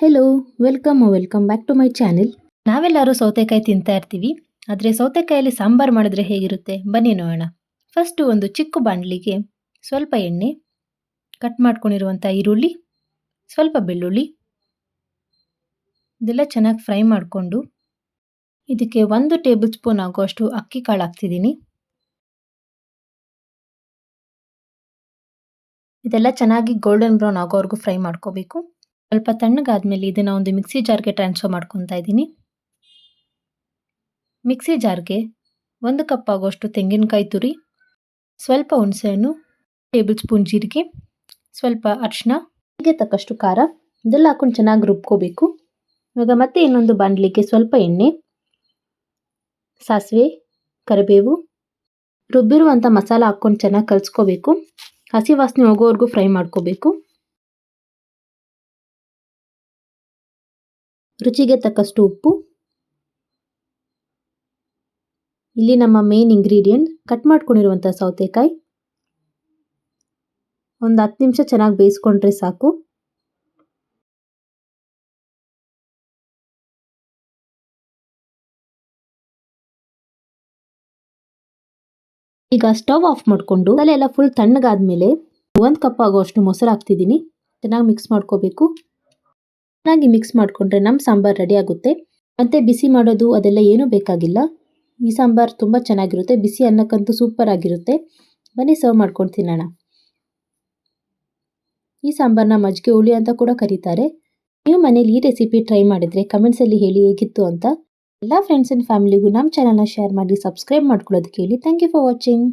Hello welcome welcome back to my channel ನಾವೆಲ್ಲರೂ ಸೌತೆಕಾಯಿ ತಿಂತಾ ಇರ್ತೀವಿ. ಆದರೆ ಸೌತೆಕಾಯಲ್ಲಿ ಸಾಂಬಾರು ಮಾಡಿದ್ರೆ ಹೇಗಿರುತ್ತೆ? ಬನ್ನಿ ನೋಡೋಣ. ಫಸ್ಟು ಒಂದು ಚಿಕ್ಕ ಬಾಣಲಿಗೆ ಸ್ವಲ್ಪ ಎಣ್ಣೆ ಕಟ್ ಮಾಡ್ಕೊಂಡಿರುವಂಥ ಈರುಳ್ಳಿ, ಸ್ವಲ್ಪ ಬೆಳ್ಳುಳ್ಳಿ, ಇದೆಲ್ಲ ಚೆನ್ನಾಗಿ ಫ್ರೈ ಮಾಡಿಕೊಂಡು ಇದಕ್ಕೆ ಒಂದು ಟೇಬಲ್ ಸ್ಪೂನ್ ಆಗುವಷ್ಟು ಅಕ್ಕಿ ಕಾಳು ಹಾಕ್ತಿದ್ದೀನಿ. ಇದೆಲ್ಲ ಚೆನ್ನಾಗಿ ಗೋಲ್ಡನ್ ಬ್ರೌನ್ ಆಗೋವರೆಗೂ ಫ್ರೈ ಮಾಡ್ಕೋಬೇಕು. ಸ್ವಲ್ಪ ತಣ್ಣಗಾದ್ಮೇಲೆ ಇದನ್ನ ಒಂದು ಮಿಕ್ಸಿ ಜಾರ್ಗೆ ಟ್ರಾನ್ಸ್ಫರ್ ಮಾಡ್ಕೊತಾ ಇದ್ದೀನಿ. ಮಿಕ್ಸಿ ಜಾರ್ಗೆ ಒಂದು ಕಪ್ ಆಗುವಷ್ಟು ತೆಂಗಿನಕಾಯಿ ತುರಿ, ಸ್ವಲ್ಪ ಹುಣಸೆಹಣ್ಣು ಟೇಬಲ್ ಸ್ಪೂನ್ ಜೀರಿಗೆ, ಸ್ವಲ್ಪ ಅರಿಶಿನ ಹೀಗೆ ತಕ್ಕಷ್ಟು ಖಾರ. ಇದೆಲ್ಲ ಹಾಕೊಂಡು ಚೆನ್ನಾಗಿ ರುಬ್ಕೋಬೇಕು. ಇವಾಗ ಮತ್ತೆ ಇನ್ನೊಂದು ಬಾಣಲಿಗೆ ಸ್ವಲ್ಪ ಎಣ್ಣೆ, ಸಾಸಿವೆ, ಕರಿಬೇವು ರುಬ್ಬಿರುವಂಥ ಮಸಾಲ ಹಾಕ್ಕೊಂಡು ಚೆನ್ನಾಗಿ ಕಲಿಸ್ಕೋಬೇಕು. ಹಸಿ ವಾಸನೆ ಹೋಗೋವರೆಗೂ ಫ್ರೈ ಮಾಡ್ಕೋಬೇಕು. ರುಚಿಗೆ ತಕ್ಕಷ್ಟು ಉಪ್ಪು. ಇಲ್ಲಿ ನಮ್ಮ ಮೇನ್ ಇಂಗ್ರೀಡಿಯೆಂಟ್ ಕಟ್ ಮಾಡ್ಕೊಂಡಿರುವಂಥ ಸೌತೆಕಾಯಿ. ಒಂದು ಹತ್ತು ನಿಮಿಷ ಚೆನ್ನಾಗಿ ಬೇಯಿಸ್ಕೊಂಡ್ರೆ ಸಾಕು. ಈಗ ಸ್ಟವ್ ಆಫ್ ಮಾಡಿಕೊಂಡು ತಲೆ ಎಲ್ಲ ಫುಲ್ ತಣ್ಣಗಾದ್ಮೇಲೆ ಒಂದು ಕಪ್ ಆಗುವಷ್ಟು ಮೊಸರು ಹಾಕ್ತಿದ್ದೀನಿ. ಚೆನ್ನಾಗಿ ಮಿಕ್ಸ್ ಮಾಡ್ಕೋಬೇಕು. ಚೆನ್ನಾಗಿ ಮಿಕ್ಸ್ ಮಾಡಿಕೊಂಡ್ರೆ ನಮ್ಮ ಸಾಂಬಾರು ರೆಡಿ ಆಗುತ್ತೆ. ಮತ್ತು ಬಿಸಿ ಮಾಡೋದು ಅದೆಲ್ಲ ಏನೂ ಬೇಕಾಗಿಲ್ಲ. ಈ ಸಾಂಬಾರು ತುಂಬ ಚೆನ್ನಾಗಿರುತ್ತೆ. ಬಿಸಿ ಅನ್ನಕ್ಕಂತೂ ಸೂಪರ್ ಆಗಿರುತ್ತೆ. ಬನ್ನಿ ಸರ್ವ್ ಮಾಡ್ಕೊಂಡು ತಿನ್ನೋಣ. ಈ ಸಾಂಬಾರನ್ನ ಮಜ್ಜಿಗೆ ಹುಳಿ ಅಂತ ಕೂಡ ಕರೀತಾರೆ. ನೀವು ಮನೇಲಿ ಈ ರೆಸಿಪಿ ಟ್ರೈ ಮಾಡಿದರೆ ಕಮೆಂಟ್ಸಲ್ಲಿ ಹೇಳಿ ಹೇಗಿತ್ತು ಅಂತ. ಎಲ್ಲ ಫ್ರೆಂಡ್ಸ್ ಆ್ಯಂಡ್ ಫ್ಯಾಮಿಲಿಗೂ ನಮ್ಮ ಚಾನಲ್ನ ಶೇರ್ ಮಾಡಿ ಸಬ್ಸ್ಕ್ರೈಬ್ ಮಾಡ್ಕೊಳ್ಳೋದಕ್ಕೆ ಹೇಳಿ. Thank you for watching